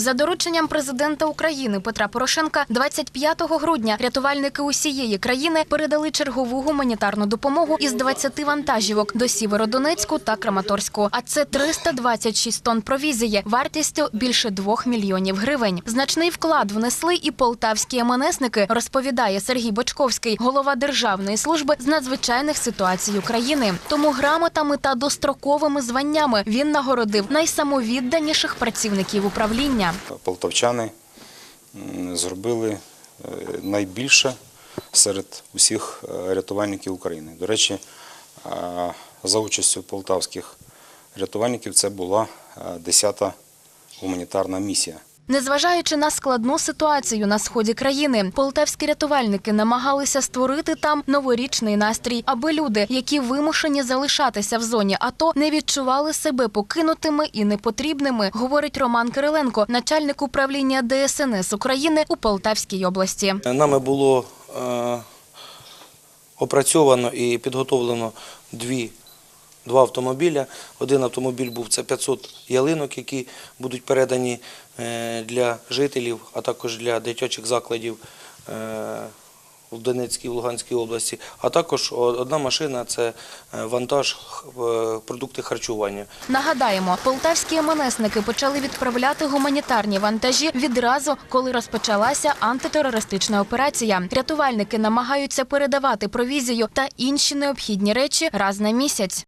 За дорученням президента України Петра Порошенка 25 грудня рятувальники усієї країни передали чергову гуманітарну допомогу із 20 вантажівок до Сєвєродонецьку та Краматорську. А це 326 тонн провізії вартістю більше 2 мільйонів гривень. Значний вклад внесли і полтавські МНСники, розповідає Сергій Бочковський, голова Державної служби з надзвичайних ситуацій України. Тому грамотами та достроковими званнями він нагородив найсамовідданіших працівників управління. Полтавчани зробили е, найбільше серед усіх е, рятувальників України. До речі, е, за участю полтавських рятувальників це була 10-та гуманітарна місія. Незважаючи на складну ситуацію на сході країни, полтавські рятувальники намагалися створити там новорічний настрій, аби люди, які вимушені залишатися в зоні АТО, не відчували себе покинутими і непотрібними, говорить Роман Кириленко, начальник управління ДСНС України у Полтавській області. Нами було е, опрацьовано і підготовлено дві, два автомобіля. Один автомобіль був це 500 ялинок, які будуть передані е, для жителів, а також для дитячих закладів е, в Донецькій і Луганській області. А також одна машина це е, вантаж продукти харчування. Нагадаємо, полтавські МНСники почали відправляти гуманітарні вантажі відразу, коли розпочалася антитерористична операція. Рятувальники намагаються передавати провізію та інші необхідні речі раз на місяць.